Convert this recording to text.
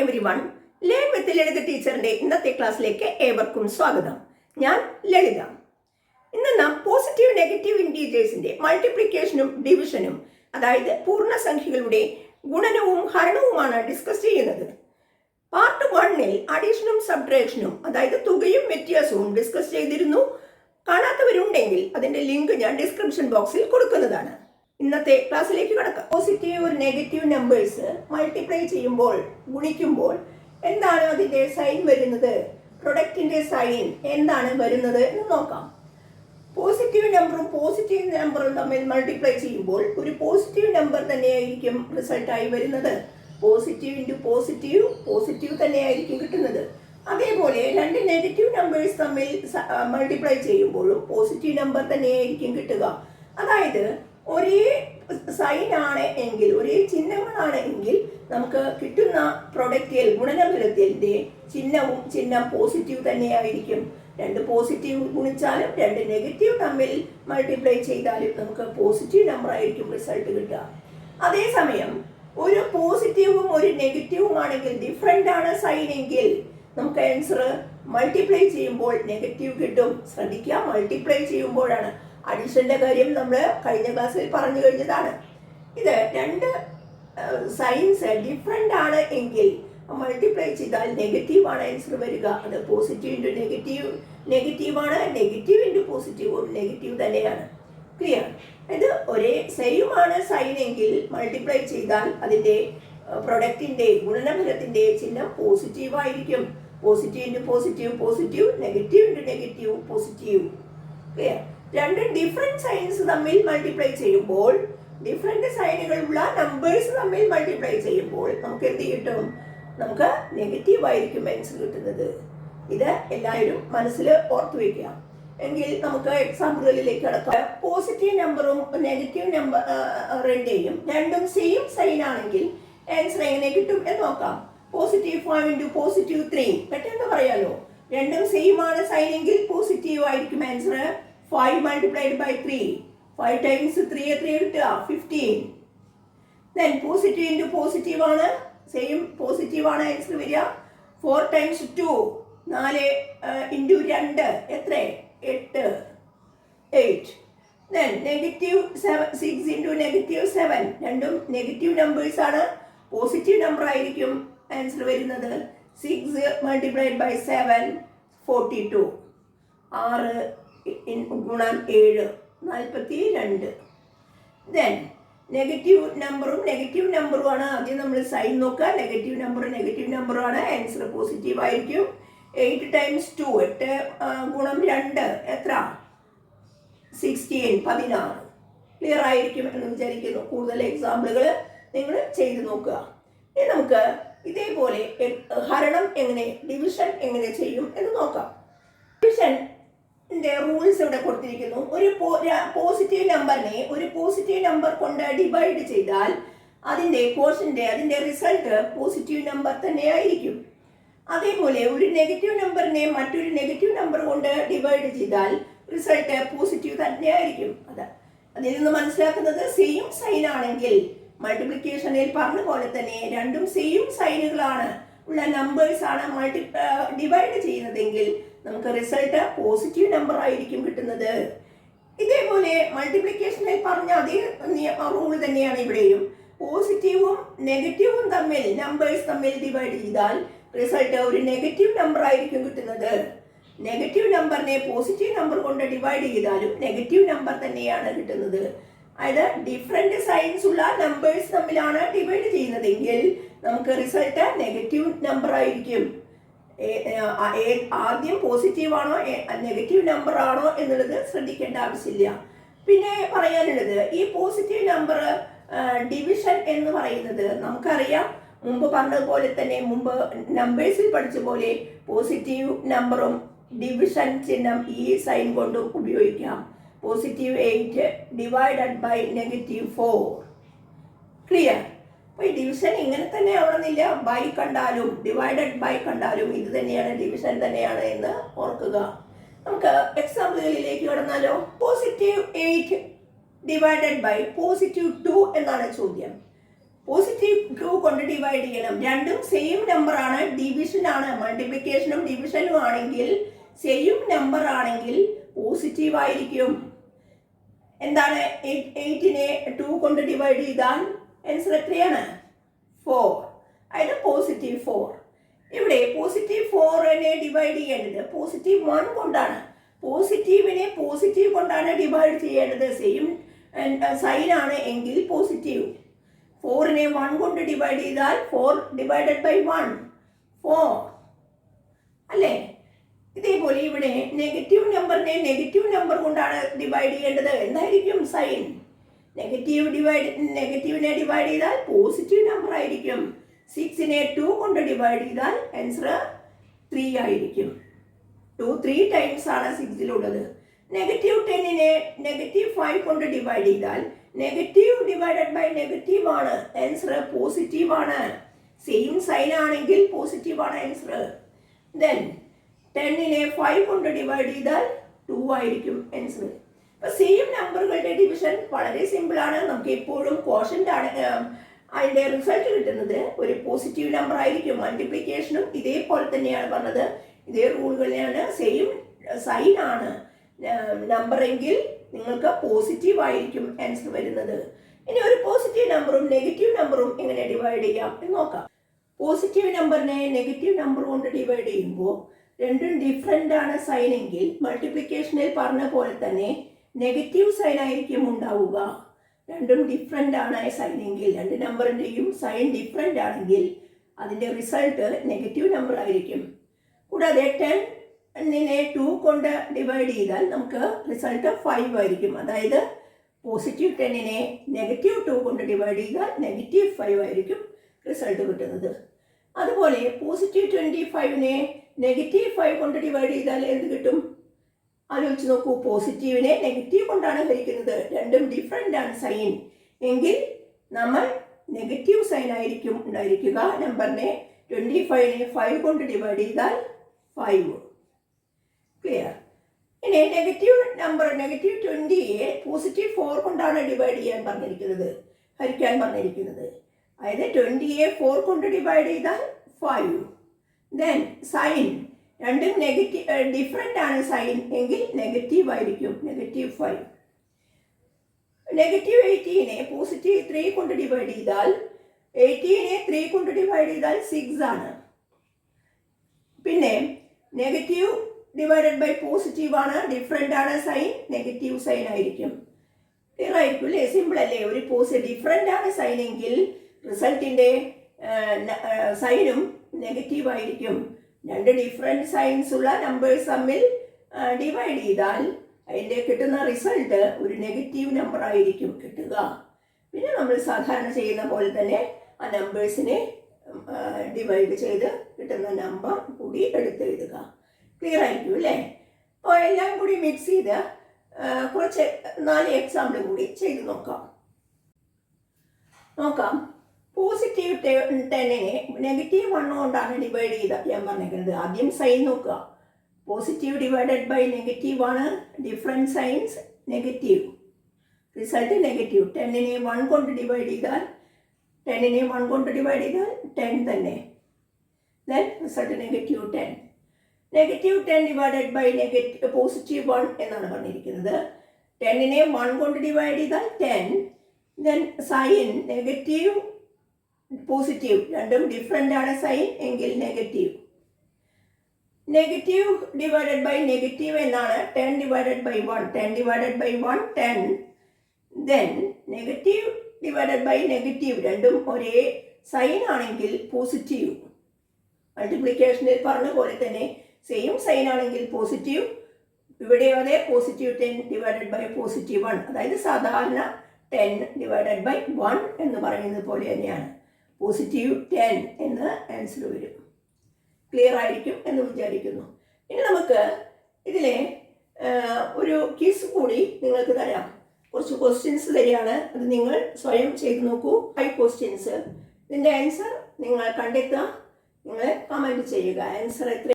Every one learn with Lalitha ടീച്ചറിന്റെ ഇന്നത്തെ ക്ലാസ്സിലേക്ക് ഏവർക്കും സ്വാഗതം. ഞാൻ ലളിത. ഇന്ന് നാം പോസിറ്റീവ് നെഗറ്റീവ് ഇന്റീജേഴ്സിന്റെ മൾട്ടിപ്ലിക്കേഷനും ഡിവിഷനും അതായത് പൂർണസംഖ്യകളുടെ ഗുണനവും ഹരണവുമാണ് ഡിസ്കസ് ചെയ്യുന്നത്. പാർട്ട് വണ്ണിൽ അഡീഷനും സബ്ട്രാക്ഷനും അതായത് തുകയും വ്യത്യാസവും ഡിസ്കസ് ചെയ്തിരുന്നു. കാണാത്തവരുണ്ടെങ്കിൽ അതിന്റെ ലിങ്ക് ഞാൻ ഡിസ്ക്രിപ്ഷൻ ബോക്സിൽ കൊടുക്കുന്നതാണ്. ഇന്നത്തെ ക്ലാസ്സിലേക്ക് കടക്കാം. പോസിറ്റീവ് ഒരു നെഗറ്റീവ് നമ്പേഴ്സ് മൾട്ടിപ്ലൈ ചെയ്യുമ്പോൾ ഗുണിക്കുമ്പോൾ എന്താണ് അതിന്റെ സൈൻ വരുന്നത്? പ്രൊഡക്റ്റിന്റെ സൈൻ എന്താണ് വരുന്നത് എന്ന് നോക്കാം. പോസിറ്റീവ് നമ്പറും പോസിറ്റീവ് നമ്പറും തമ്മിൽ മൾട്ടിപ്ലൈ ചെയ്യുമ്പോൾ ഒരു പോസിറ്റീവ് നമ്പർ തന്നെയായിരിക്കും റിസൾട്ടായി വരുന്നത്. പോസിറ്റീവ് ഇന്റു പോസിറ്റീവ് പോസിറ്റീവ് തന്നെയായിരിക്കും കിട്ടുന്നത്. അതേപോലെ രണ്ട് നെഗറ്റീവ് നമ്പേഴ്സ് തമ്മിൽ മൾട്ടിപ്ലൈ ചെയ്യുമ്പോഴും പോസിറ്റീവ് നമ്പർ തന്നെയായിരിക്കും കിട്ടുക. അതായത് ഒരേ സൈൻ ആണ് എങ്കിൽ ഒരേ ചിഹ്നങ്ങളാണ് എങ്കിൽ നമുക്ക് കിട്ടുന്ന പ്രൊഡക്റ്റിൽ ഗുണനഫലത്തിന്റെ ചിഹ്നവും ചിഹ്നം പോസിറ്റീവ് തന്നെയായിരിക്കും. രണ്ട് പോസിറ്റീവ് ഗുണിച്ചാലും രണ്ട് നെഗറ്റീവ് തമ്മിൽ മൾട്ടിപ്ലൈ ചെയ്താലും നമുക്ക് പോസിറ്റീവ് നമ്പർ ആയിരിക്കും റിസൾട്ട് കിട്ടുക. അതേസമയം ഒരു പോസിറ്റീവും ഒരു നെഗറ്റീവും ആണെങ്കിൽ ഡിഫറെന്റ് ആണ് സൈൻ എങ്കിൽ നമുക്ക് ആൻസർ മൾട്ടിപ്ലൈ ചെയ്യുമ്പോൾ നെഗറ്റീവ് കിട്ടും. ശ്രദ്ധിക്കുക മൾട്ടിപ്ലൈ ചെയ്യുമ്പോഴാണ്. അഡീഷന്റെ കാര്യം നമ്മൾ കഴിഞ്ഞ ക്ലാസ്സിൽ പറഞ്ഞു കഴിഞ്ഞതാണ്. ഇത് രണ്ട് സൈൻസ് ഡിഫറെന്റ് ആണ് എങ്കിൽ മൾട്ടിപ്ലൈ ചെയ്താൽ നെഗറ്റീവ് ആണ് ആൻസർ വരിക. അത് പോസിറ്റീവ് ഇന്റു നെഗറ്റീവ് ആണ്. നെഗറ്റീവ് ഇന്റു പോസിറ്റീവും നെഗറ്റീവ് തന്നെയാണ്. ക്ലിയർ ഇത് ഒരേ സെയിം ആണ് സൈൻ എങ്കിൽ മൾട്ടിപ്ലൈ ചെയ്താൽ അതിന്റെ പ്രൊഡക്റ്റിന്റെ ഗുണനഫലത്തിന്റെ ചിഹ്നം പോസിറ്റീവ് ആയിരിക്കും. Positive into positive positive negative into negative positive clear രണ്ട് ഡിഫറെന്റ് സൈൻസ് തമ്മിൽ മൾട്ടിപ്ലൈ ചെയ്യുമ്പോൾ ഡിഫറെന്റ് സൈനുകളുള്ള നമ്പേഴ്സ് തമ്മിൽ മൾട്ടിപ്ലൈ ചെയ്യുമ്പോൾ നമുക്ക് എന്ത് കിട്ടും? നമുക്ക് നെഗറ്റീവ് ആയിരിക്കും ആൻസർ കിട്ടുന്നത്. ഇത് എല്ലാവരും മനസ്സിൽ ഓർത്തു വെക്കുക. എങ്കിൽ നമുക്ക് എക്സാമ്പിളുകളിലേക്ക് കടക്കാം. പോസിറ്റീവ് നമ്പറും നെഗറ്റീവ് നമ്പർ നമ്പറിന്റെയും രണ്ടും സെയിം സൈൻ ആണെങ്കിൽ ആൻസർ എങ്ങനെ കിട്ടും എന്ന് നോക്കാം. Positive five into positive three പെട്ടെന്ന് പറയാലോ? രണ്ടും സെയിം ആണ് സൈൻ എങ്കിൽ പോസിറ്റീവ് ആയിരിക്കും answer five multiplied by three five times three three കിട്ടുക? Fifteen then positive into positive ആണ്. സെയിം പോസിറ്റീവ് ആണ് ആൻസർ വരിക. ഫോർ ടൈംസ് ടു നാല് ഇന്റു രണ്ട്. എത്ര? എട്ട്. Eight then negative seven six into negative seven രണ്ടും നെഗറ്റീവ് നമ്പേഴ്സ് ആണ്. പോസിറ്റീവ് നമ്പർ ആയിരിക്കും ആൻസർ വരുന്നത്. Six multiplied by seven forty two ആറ് ഗുണം ഏഴ് നാൽപ്പത്തി രണ്ട്. ദെൻ നെഗറ്റീവ് നമ്പറും നെഗറ്റീവ് നമ്പറുമാണ് ആദ്യം നമ്മൾ സൈൻ നോക്കുക. നെഗറ്റീവ് നമ്പർ നെഗറ്റീവ് നമ്പറാണ് ആൻസർ പോസിറ്റീവ് ആയിരിക്കും. എയ്റ്റ് ടൈംസ് ടു എട്ട് ഗുണം രണ്ട്. എത്ര? സിക്സ്റ്റീൻ പതിനാറ്. ക്ലിയർ ആയിരിക്കും എന്ന് വിചാരിക്കുന്നു. കൂടുതൽ എക്സാമ്പിളുകൾ നിങ്ങൾ ചെയ്ത് നോക്കുക. ഇനി നമുക്ക് ഇതേപോലെ ഹരണം എങ്ങനെ ഡിവിഷൻ എങ്ങനെ ചെയ്യും എന്ന് നോക്കാം. ഡിവിഷൻ റൂൾസ് ഇവിടെ കൊടുത്തിരിക്കുന്നു. ഒരു പോസിറ്റീവ് നമ്പറിനെ ഒരു പോസിറ്റീവ് നമ്പർ കൊണ്ട് ഡിവൈഡ് ചെയ്താൽ അതിന്റെ കോഷന്റെ അതിന്റെ റിസൾട്ട് പോസിറ്റീവ് നമ്പർ തന്നെ ആയിരിക്കും. അതേപോലെ ഒരു നെഗറ്റീവ് നമ്പറിനെ മറ്റൊരു നെഗറ്റീവ് നമ്പർ കൊണ്ട് ഡിവൈഡ് ചെയ്താൽ റിസൾട്ട് പോസിറ്റീവ് തന്നെയായിരിക്കും അത് അതിൽ നിന്ന് മനസ്സിലാക്കുന്നത് സെയിം സൈൻ ആണെങ്കിൽ മൾട്ടിപ്ലിക്കേഷനിൽ പറഞ്ഞ പോലെ തന്നെ രണ്ടും സെയിം സൈനുകളാണ് ഉള്ള നമ്പേഴ്സ് ആണ് മൾട്ടി ഡിവൈഡ് ചെയ്യുന്നതെങ്കിൽ നമുക്ക് റിസൾട്ട് പോസിറ്റീവ് നമ്പർ ആയിരിക്കും കിട്ടുന്നത്. ഇതേപോലെ മൾട്ടിപ്ലിക്കേഷനിൽ പറഞ്ഞ അതേ റൂൾ തന്നെയാണ് ഇവിടെയും. പോസിറ്റീവും നെഗറ്റീവും തമ്മിൽ നമ്പേഴ്സ് തമ്മിൽ ഡിവൈഡ് ചെയ്താൽ റിസൾട്ട് ഒരു നെഗറ്റീവ് നമ്പർ ആയിരിക്കും കിട്ടുന്നത്. നെഗറ്റീവ് നമ്പറിനെ പോസിറ്റീവ് നമ്പർ കൊണ്ട് ഡിവൈഡ് ചെയ്താലും നെഗറ്റീവ് നമ്പർ തന്നെയാണ് കിട്ടുന്നത്. അതായത് ഡിഫറെന്റ് സൈൻസ് ഉള്ള നമ്പേഴ്സ് തമ്മിലാണ് ഡിവൈഡ് ചെയ്യുന്നതെങ്കിൽ നമുക്ക് റിസൾട്ട് നെഗറ്റീവ് നമ്പർ ആയിരിക്കും. ആദ്യം പോസിറ്റീവ് ആണോ നെഗറ്റീവ് നമ്പർ ആണോ എന്നുള്ളത് ശ്രദ്ധിക്കേണ്ട ആവശ്യമില്ല. പിന്നെ പറയാനുള്ളത് ഈ പോസിറ്റീവ് നമ്പർ ഡിവിഷൻ എന്ന് പറയുന്നത് നമുക്കറിയാം. മുമ്പ് പറഞ്ഞതുപോലെ തന്നെ മുമ്പ് നമ്പേഴ്സിൽ പഠിച്ച പോലെ പോസിറ്റീവ് നമ്പറും ഡിവിഷൻ ചിഹ്നം ഈ സൈൻ കൊണ്ടും ഉപയോഗിക്കാം. Positive eight divided by negative four clear അപ്പോൾ ഈ ഡിവിഷൻ ഇങ്ങനെ തന്നെ ആവണമെന്നില്ല. ബൈ കണ്ടാലും ഡിവൈഡഡ് ബൈ കണ്ടാലും ഇത് തന്നെയാണ് ഡിവിഷൻ തന്നെയാണ് എന്ന് ഓർക്കുക. നമുക്ക് എക്സാമ്പിളുകളിലേക്ക് കടന്നാലോ? Positive eight divided by positive two എന്നാണ് ചോദ്യം. പോസിറ്റീവ് ടു കൊണ്ട് ഡിവൈഡ് ചെയ്യണം. രണ്ടും സെയിം ഡിവിഷൻ ആണ്. മൾട്ടിപ്ലിക്കേഷനും ഡിവിഷനും ആണെങ്കിൽ സെയിം നമ്പർ ആണെങ്കിൽ പോസിറ്റീവ് ആയിരിക്കും. എന്താണ്? എയ്റ്റിനെ ടു കൊണ്ട് ഡിവൈഡ് ചെയ്താൽ ആൻസർ എത്രയാണ് ഫോർ അതായത് പോസിറ്റീവ് ഫോർ ഇവിടെ പോസിറ്റീവ് ഫോറിനെ ഡിവൈഡ് ചെയ്യേണ്ടത് പോസിറ്റീവ് വൺ കൊണ്ടാണ്. പോസിറ്റീവിനെ പോസിറ്റീവ് കൊണ്ടാണ് ഡിവൈഡ് ചെയ്യേണ്ടത്. സെയിം സൈൻ ആണ് എങ്കിൽ പോസിറ്റീവ് ഫോറിനെ വൺ കൊണ്ട് ഡിവൈഡ് ചെയ്താൽ four divided by one four അല്ലേ? ഇതേപോലെ ഇവിടെ നെഗറ്റീവ് നമ്പറിനെ നെഗറ്റീവ് നമ്പർ കൊണ്ടാണ് ഡിവൈഡ് ചെയ്യേണ്ടത്. എന്തായിരിക്കും? സൈൻ നെഗറ്റീവ് ഡിവൈഡ് നെഗറ്റീവിനെ ഡിവൈഡ് ചെയ്താൽ പോസിറ്റീവ് നമ്പർ ആയിരിക്കും. സിക്സിനെ ടു കൊണ്ട് ഡിവൈഡ് ചെയ്താൽ ആൻസർ ത്രീ ആയിരിക്കും. ടു ത്രീ ടൈംസ് ആണ് സിക്സിലുള്ളത് നെഗറ്റീവ് ടെന്നിനെ നെഗറ്റീവ് ഫൈവ് കൊണ്ട് ഡിവൈഡ് ചെയ്താൽ നെഗറ്റീവ് ഡിവൈഡഡ് ബൈ നെഗറ്റീവ് ആണ്. ആൻസർ പോസിറ്റീവ് ആണ്. സെയിം സൈൻ ആണെങ്കിൽ പോസിറ്റീവ് ആണ് ആൻസർ ദെൻ ടെന്നിനെ ഫൈവ് കൊണ്ട് ഡിവൈഡ് ചെയ്താൽ ടു ആയിരിക്കും ആൻസർ ഡിവിഷൻ വളരെ സിമ്പിൾ ആണ്. നമുക്ക് എപ്പോഴും കോഷന്റ് ആണ് അതിന്റെ റിസൾട്ട് കിട്ടുന്നത്. ഒരു പോസിറ്റീവ് നമ്പർ ആയിരിക്കും. മൾട്ടിപ്ലിക്കേഷനും ഇതേപോലെ തന്നെയാണ് പറഞ്ഞത്. ഇതേ റൂളുകളെയാണ് സെയിം സൈൻ ആണ് നമ്പർ എങ്കിൽ നിങ്ങൾക്ക് പോസിറ്റീവ് ആയിരിക്കും ആൻസർ വരുന്നത്. ഇനി ഒരു പോസിറ്റീവ് നമ്പറും നെഗറ്റീവ് നമ്പറും എങ്ങനെ ഡിവൈഡ് ചെയ്യാം എന്ന് നോക്കാം. പോസിറ്റീവ് നമ്പറിനെ നെഗറ്റീവ് നമ്പർ കൊണ്ട് ഡിവൈഡ് ചെയ്യുമ്പോൾ രണ്ടും ഡിഫറെന്റ് ആണ് സൈൻ എങ്കിൽ മൾട്ടിപ്ലിക്കേഷനിൽ പറഞ്ഞ പോലെ തന്നെ നെഗറ്റീവ് സൈൻ ആയിരിക്കും ഉണ്ടാവുക. രണ്ടും ഡിഫറെന്റ് ആണ് സൈനെങ്കിൽ രണ്ട് നമ്പറിന്റെയും സൈൻ ഡിഫറെന്റ് ആണെങ്കിൽ അതിന്റെ റിസൾട്ട് നെഗറ്റീവ് നമ്പർ ആയിരിക്കും. കൂടാതെ ടെന്നിനെ ടു കൊണ്ട് ഡിവൈഡ് ചെയ്താൽ നമുക്ക് റിസൾട്ട് ഫൈവ് ആയിരിക്കും. അതായത് പോസിറ്റീവ് ടെന്നിനെ നെഗറ്റീവ് ടു കൊണ്ട് ഡിവൈഡ് ചെയ്താൽ നെഗറ്റീവ് ഫൈവ് ആയിരിക്കും റിസൾട്ട് കിട്ടുന്നത്. അതുപോലെ പോസിറ്റീവ് ട്വന്റി ഫൈവിനെ നെഗറ്റീവ് ഫൈവ് കൊണ്ട് ഡിവൈഡ് ചെയ്താൽ എന്ത് കിട്ടും? ആലോചിച്ച് നോക്കൂ. പോസിറ്റീവിനെ നെഗറ്റീവ് കൊണ്ടാണ് ഹരിക്കുന്നത്. രണ്ടും ഡിഫറെന്റ് ആണ് സൈൻ എങ്കിൽ നമ്മൾ നെഗറ്റീവ് സൈൻ ആയിരിക്കും ഉണ്ടായിരിക്കുക. നമ്പറിനെ ട്വന്റി ഫൈവിനെ ഫൈവ് കൊണ്ട് ഡിവൈഡ് ചെയ്താൽ ഫൈവ് ക്ലിയർ ഇനി നെഗറ്റീവ് നമ്പർ നെഗറ്റീവ് ട്വന്റിയെ പോസിറ്റീവ് ഫോർ കൊണ്ടാണ് ഡിവൈഡ് ചെയ്യാൻ പറഞ്ഞിരിക്കുന്നത്. ഹരിക്കാൻ പറഞ്ഞിരിക്കുന്നത്. അതായത് ട്വന്റിയെ ഫോർ കൊണ്ട് ഡിവൈഡ് ചെയ്താൽ ഫൈവ് ദെൻ സൈൻ രണ്ടും നെഗറ്റീവ് ഡിഫറെന്റ് ആണ് സൈൻ എങ്കിൽ നെഗറ്റീവ് ആയിരിക്കും. നെഗറ്റീവ് ഫൈവ് നെഗറ്റീവ് എയ്റ്റീനെ പോസിറ്റീവ് ത്രീ കൊണ്ട് ഡിവൈഡ് ചെയ്താൽ എയ്റ്റീനെ ത്രീ കൊണ്ട് ഡിവൈഡ് ചെയ്താൽ സിക്സ് ആണ്. പിന്നെ നെഗറ്റീവ് ഡിവൈഡഡ് ബൈ പോസിറ്റീവ് ആണ് ഡിഫറെന്റ് ആണ് സൈൻ നെഗറ്റീവ് സൈൻ ആയിരിക്കും. ക്ലിയർ ആയിരിക്കും അല്ലേ? സിമ്പിൾ അല്ലേ? ഒരു പോസി ഡിഫറെന്റ് ആണ് സൈൻ എങ്കിൽ റിസൾട്ടിന്റെ സൈനും നെഗറ്റീവ് ആയിരിക്കും. രണ്ട് ഡിഫറെന്റ് സൈൻസ് ഉള്ള നമ്പേഴ്സ് തമ്മിൽ ഡിവൈഡ് ചെയ്താൽ അതിന്റെ കിട്ടുന്ന റിസൾട്ട് ഒരു നെഗറ്റീവ് നമ്പർ ആയിരിക്കും കിട്ടുക. പിന്നെ നമ്മൾ സാധാരണ ചെയ്യുന്ന പോലെ തന്നെ ആ നമ്പേഴ്സിനെ ഡിവൈഡ് ചെയ്ത് കിട്ടുന്ന നമ്പർ കൂടി എടുത്തെഴുതുക ക്ലിയർ ആയിരിക്കും അല്ലേ? അപ്പോൾ എല്ലാം കൂടി മിക്സ് ചെയ്ത് കുറച്ച് നാല് എക്സാമ്പിൾ കൂടി ചെയ്ത് നോക്കാം. നോക്കാം. പോസിറ്റീവ് ടെന്നിനെ നെഗറ്റീവ് വൺ കൊണ്ടാണ് ഡിവൈഡ് ചെയ്ത ഞാൻ പറഞ്ഞിരിക്കുന്നത്. ആദ്യം സൈൻ നോക്കുക. പോസിറ്റീവ് ഡിവൈഡഡ് ബൈ നെഗറ്റീവ് ആണ് different signs negative result negative ടെന്നിനെ one കൊണ്ട് ഡിവൈഡ് ചെയ്താൽ ടെന്നിനെ വൺ കൊണ്ട് ഡിവൈഡ് ചെയ്താൽ ടെൻ തന്നെ. Then result negative ten negative ten divided by negative positive one എന്നാണ് പറഞ്ഞിരിക്കുന്നത്. ടെന്നിനെ വൺ കൊണ്ട് ഡിവൈഡ് ചെയ്താൽ ten then sign negative positive. രണ്ടും ഡിഫറെന്റ് ആണ്. സൈൻ എങ്കിൽ negative negative divided by negative എന്നാണ്. Ten divided by one ten divided by one ten then negative divided by negative രണ്ടും ഒരേ സൈൻ ആണെങ്കിൽ പോസിറ്റീവ്. മൾട്ടിപ്ലിക്കേഷനിൽ പറഞ്ഞ പോലെ തന്നെ സെയിം സൈൻ ആണെങ്കിൽ പോസിറ്റീവ്. ഇവിടെ അതേ positive ten divided by positive one അതായത് സാധാരണ ടെൻ ഡിവൈഡഡ് ബൈ വൺ എന്ന് പറയുന്നത് പോലെ തന്നെയാണ്. പോസിറ്റീവ് ടെൻ എന്ന് ആൻസർ വരും. ക്ലിയർ ആയിരിക്കും എന്ന് വിചാരിക്കുന്നു. ഇനി നമുക്ക് ഇതിലെ ഒരു കിസ് കൂടി നിങ്ങൾക്ക് തരാം. കുറച്ച് ക്വസ്റ്റ്യൻസ് തരികയാണ്. അത് നിങ്ങൾ സ്വയം ചെയ്ത് നോക്കൂ. ഫൈവ് ക്വസ്റ്റ്യൻസ് ഇതിന്റെ ആൻസർ നിങ്ങൾ കണ്ടെത്തുക. നിങ്ങൾ കമന്റ് ചെയ്യുക. ആൻസർ എത്ര